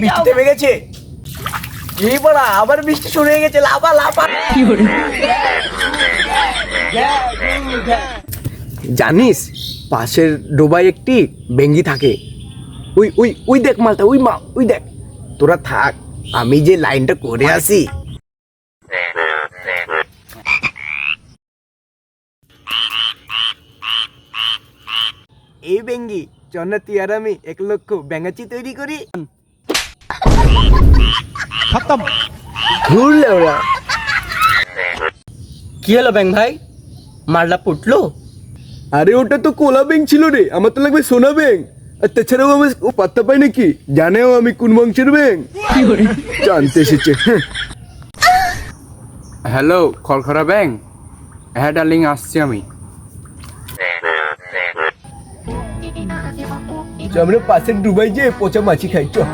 বৃষ্টি থেমে গেছে এই আবার বৃষ্টি শুরু হয়ে গেছে। লাফা লাফা। জানিস, পাশের ডোবায় একটি বেঙ্গি থাকে। ওই ওই ওই দেখ মালটা, ওই মা, ওই দেখ। তোরা থাক, আমি যে লাইনটা করে আসি। এই বেঙ্গি চন্না তুই আর আমি এক লক্ষ ব্যাঙ্গাচি তৈরি করি। খতম। ঘুরলে ওরা কি হলো ব্যাং ভাই? মালটা ফুটলো আরে ওটা তো কোলা ব্যাংক ছিল রে আমার তো লাগবে সোনা ব্যাংক আর তাছাড়াও আমি ও পাত্তা পাই নাকি? জানেও আমি কোন বংশের ব্যাংক জানতে এসেছে। হ্যাঁ। হ্যালো খড়খড়া ব্যাং? হ্যাঁ ডার্লিং আসছি আমি। જમણે પાસે ડુબાઈ જાય પોચા માછી ખાઈ ચો.